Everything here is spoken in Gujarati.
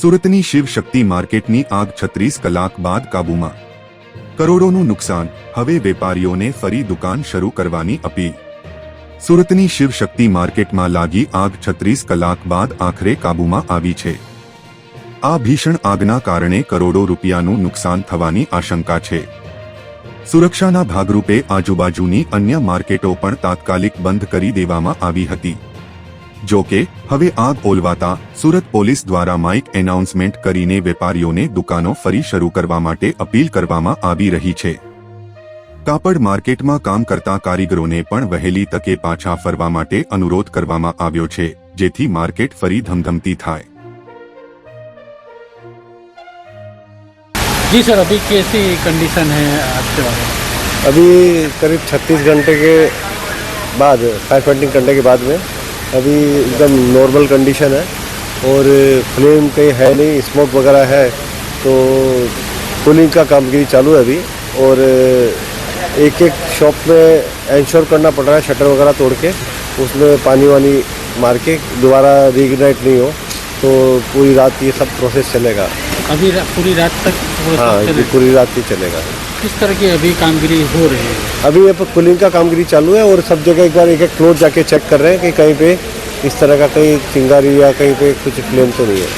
સુરતની શિવ શક્તિ માર્કેટની આગ છત્રીસ કલાક બાદ કાબૂમાં. કરોડોનું નુકસાન, હવે વેપારીઓને ફરી દુકાન શરૂ કરવાની અપીલ. સુરતની શિવ શક્તિ માર્કેટમાં લાગી આગ છત્રીસ કલાક બાદ આખરે કાબૂમાં આવી છે. આ ભીષણ આગના કારણે કરોડો રૂપિયાનું નુકસાન થવાની આશંકા છે. સુરક્ષાના ભાગરૂપે આજુબાજુની અન્ય માર્કેટો પણ તાત્કાલિક બંધ કરી દેવામાં આવી હતી. જો કે હવે આગ ઓલવાતા સુરત પોલીસ દ્વારા માઇક એનાઉન્સમેન્ટ કરીને વેપારીઓને દુકાનો ફરી શરૂ કરવા માટે અપીલ કરવામાં આવી રહી છે કાપડ માર્કેટમાં કામ કરતા કારીગરોને પણ વહેલી તકે પાછા ફરવા માટે અનુરોધ કરવામાં આવ્યો છે જેથી માર્કેટ ફરી ધમધમતી થાય जी सर अभी कैसी कंडीशन है आपके वहाँ अभी करीब 36 घंटे के बाद फायर फाइटिंग करने के बाद में अभी एकदम नॉर्मल कंडीशन है और फ्लेम कहीं है नहीं स्मोक वगैरह है तो कूलिंग का कामगिरी चालू है अभी और एक एक शॉप में इंश्योर करना पड़ रहा है शटर वगैरह तोड़ के उसमें पानी वानी मार के दोबारा रीगनाइट नहीं हो तो पूरी रात ये सब प्रोसेस चलेगा अभी रा, पूरी रात तक हाँ। पूरी रात ही चलेगा किस तरह की अभी कामगिरी हो रही है अभी ये कूलिंग का कामगिरी चालू है और सब जगह एक बार एक एक फ्लोर जाके चेक कर रहे हैं कि कहीं पे इस तरह का कहीं चिंगारी या कहीं पे कुछ फ्लेम तो नहीं है।